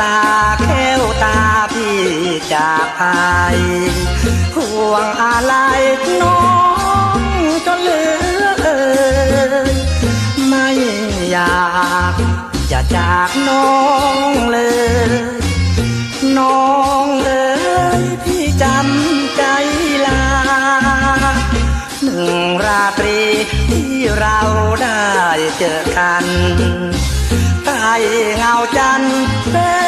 ลาแก้วตาพี่จากไปห่วงอะไรน้องจนเหลือเอ่ยไม่อยากจะจากน้องเลย น้องเอ๋ยพี่จำใจลาหนึ่งราตรีที่เราได้เจอกันใต้เงาจันทร์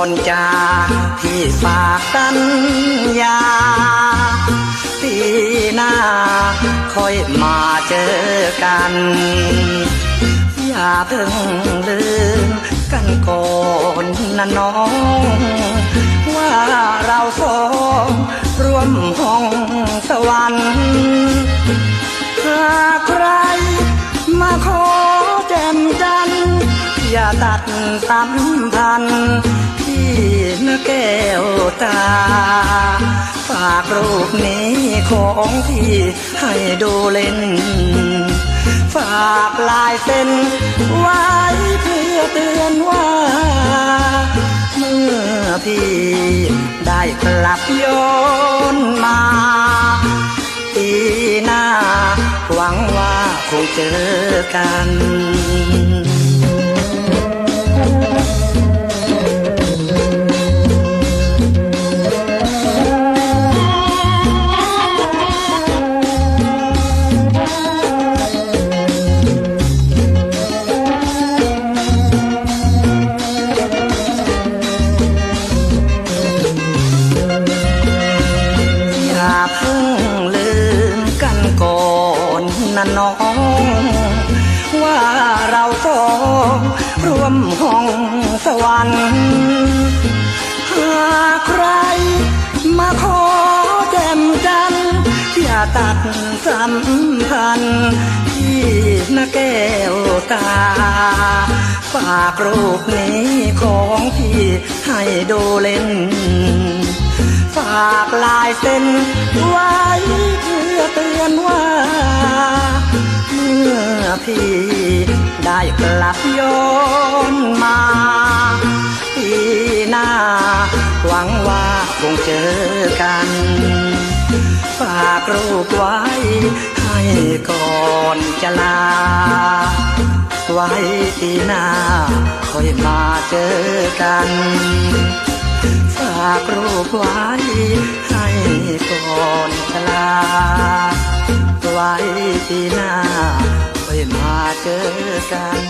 อนจากที่ฝากกันยาปีหน้าค่อยมาเจอกัน อย่าเพิ่งลืมกันก่อนนะน้อง ว่าเราสองร่วมห้องสวรรค์หากใครมาขอแจ่มจันอย่าตัดสัมพันธ์ นะแก้วตา ฝากรูปนี้ของพี่ให้ดูเล่น ฝากลายเส้นไว้เพื่อเตือนว่า เมื่อพี่ได้กลับย้อนมาปีหน้าหวังว่าคงเจอกัน มห้องสวรรค์หากใครมาขอแจ่มจันอย่าตัดสัมพันธ์ที่นะแก้วตา ฝากรูปนี้ของพี่ให้ดูเล่น ฝากลายเส้นไว้เพื่อเตือนว่าเมื่อพี่ได้กลับย้อน ฝากรูปไว้ ให้ก่อนจะลา ไว้ปีหน้าค่อยมาเจอกัน ฝากรูปไว้ ให้ก่อนชลา ไว้ปีหน้าค่อยมาเจอกัน